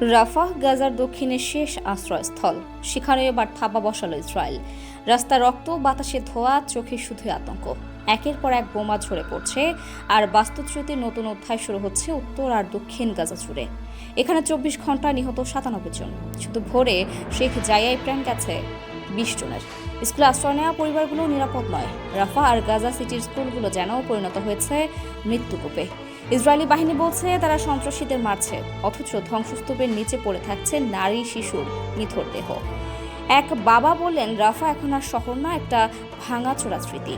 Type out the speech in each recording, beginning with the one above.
Rafah গাজার দক্ষিণে শেষ আশ্রয়স্থল। সেখানে এবার থাপা বসালো ইসরায়েল। রাস্তা রক্ত, বাতাসে ধোয়া, চোখে শুধু আতঙ্ক। একের পর এক বোমা ঝরে পড়ছে আর বাস্তুচ্যুতির নতুন অধ্যায় শুরু হচ্ছে উত্তর আর দক্ষিণ গাজা জুড়ে। এখানে চব্বিশ ঘণ্টা নিহত সাতানব্বই জন। শুধু ভোরে শেখ জায়াই প্রাণ গেছে বিশ জনের। স্কুলে আশ্রয় নেওয়া পরিবারগুলো নিরাপদ নয়। রাফা আর গাজা সিটির স্কুলগুলো যেন পরিণত হয়েছে মৃত্যুকূপে। ইসরায়েলি বাহিনী বলছে তারা সন্ত্রাসীদের মারছে, অথচ ধ্বংসস্তূপের নিচে পড়ে থাকছে নারী, শিশুর নিথর দেহ। এক বাবা বললেন, রাফা এখন আর শহর না, একটা ভাঙাচোরা স্মৃতি।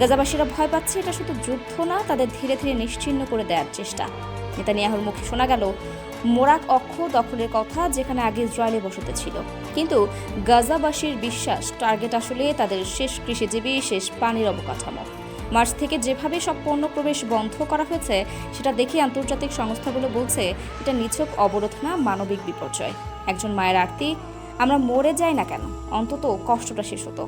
গাজাবাসীরা ভয় পাচ্ছে, এটা শুধু যুদ্ধ না, তাদের ধীরে ধীরে নিশ্চিহ্ন করে দেওয়ার চেষ্টা। নেতানিয়াহুর মুখে শোনা গেল, মোরাক অক্ষ দখলের কথা যেখানে আগে ইসরায়েলে বসতে ছিল। কিন্তু গাজাবাসীর বিশ্বাস, টার্গেট আসলে তাদের শেষ কৃষিজীবী, শেষ পানির অবকাঠামো। মার্চ থেকে যেভাবে সব পণ্য প্রবেশ বন্ধ করা হয়েছে, সেটা দেখে আন্তর্জাতিক সংস্থাগুলো বলছে এটা নিছক অবরোধ না মানবিক বিপর্যয়। একজন মায়ের আরতি, আমরা মরে যাই না কেন? অন্তত কষ্টটা শেষ হতো।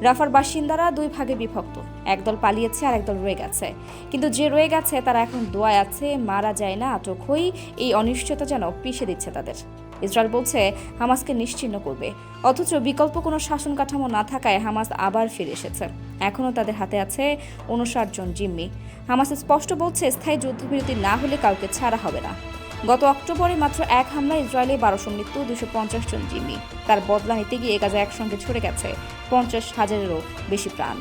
রাফার বাসিন্দারা দুই ভাগে বিভক্ত, একদল পালিয়েছে আর একদল রয়ে গেছে। কিন্তু যে রয়ে গেছে, তারা এখন দোয়ায় আছে, মারা যায় না, আটক হই। এই অনিশ্চয়তা যেন পিষে দিচ্ছে তাদের। ইসরায়েল বলছে, হামাসকে নিশ্চিহ্ন করবে। অথচ বিকল্প কোনো শাসন কাঠামো না থাকায় হামাস আবার ফিরে এসেছে। এখনও তাদের হাতে আছে উনষাট জন জিম্মি। হামাস স্পষ্ট বলছে, স্থায়ী যুদ্ধবিরতি না হলে কাউকে ছাড়া হবে না। গত অক্টোবরে মাত্র এক হামলায় ইসরায়েলে বারোশো মৃত্যু দুশো পঞ্চাশ জন জিম্মি। তার বদলা নিতে গিয়ে গাজা একসঙ্গে ছড়ে গেছে, পঞ্চাশ হাজারেরও বেশি প্রাণ।